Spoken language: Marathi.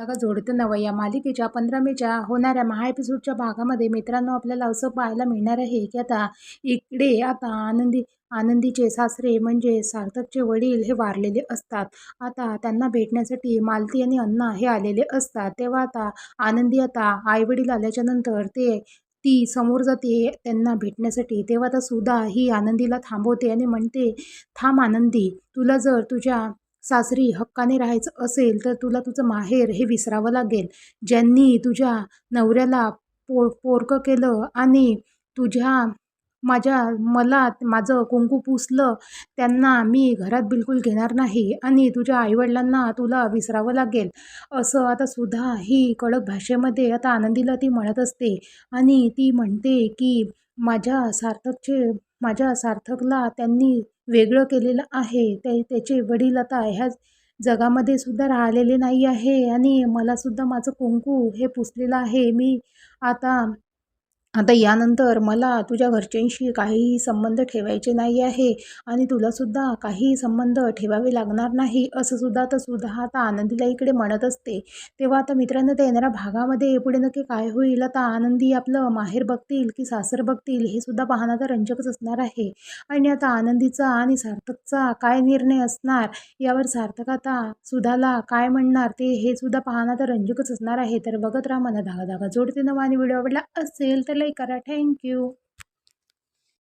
धागा जोडते नवं. या मालिकेच्या पंधरा मेच्या होणाऱ्या महा एपिसोडच्या भागामध्ये मित्रांनो आपल्याला असं पाहायला मिळणार आहे की आता इकडे आता आनंदी आनंदीचे सासरे म्हणजे सार्थकचे वडील हे वारलेले असतात. आता त्यांना भेटण्यासाठी मालती आणि अण्णा हे आलेले असतात. तेव्हा आता आनंदी आता आईवडील आल्याच्यानंतर ते ती समोर जाते त्यांना भेटण्यासाठी. तेव्हा आता सुद्धा ही आनंदीला थांबवते आणि म्हणते थांब आनंदी तुला जर तुझ्या सासरी हक्काने राहायचं असेल तर तुला तुझं माहेर हे विसरावं लागेल. ज्यांनी तुझ्या नवऱ्याला पो पोरकं केलं आणि तुझ्या माझ्या मला माझं कुंकू पुसलं त्यांना मी घरात बिलकुल घेणार नाही आणि तुझ्या आईवडिलांना तुला विसरावं लागेल. असं आता सुद्धा ही कडक भाषेमध्ये आता आनंदीला ती म्हणत असते आणि ती म्हणते की माझ्या सार्थकचे माझ्या सार्थकला त्यांनी वेगळं केलेलं आहे. ते त्याचे वडील आता ह्या जगामध्ये सुद्धा राहिलेले नाही आहे आणि मलासुद्धा माझं कुंकू हे पुसलेलं आहे. मी आता आता यानंतर मला तुझ्या घरच्यांशी काहीही संबंध ठेवायचे नाही आहे आणि तुलासुद्धा काहीही संबंध ठेवावे लागणार नाही असं सुद्धा तर सुद्धा आता आनंदीला इकडे म्हणत असते. तेव्हा आता मित्रांनो त्या येणाऱ्या भागामध्ये पुढे नक्की काय होईल? आता आनंदी आपलं माहेर बघतील की सासर बघतील हे सुद्धा पाहणं तर रंजकच असणार आहे. आणि आता आनंदीचा आणि सार्थकचा काय निर्णय असणार? यावर सार्थक आता सुधाला काय म्हणणार ते हे सुद्धा पाहणं तर रंजकच असणार आहे. तर बघत राहा मला धागा धागा जोडते नवा आणि व्हिडिओ आवडला असेल तर लाईक करा थँक्यू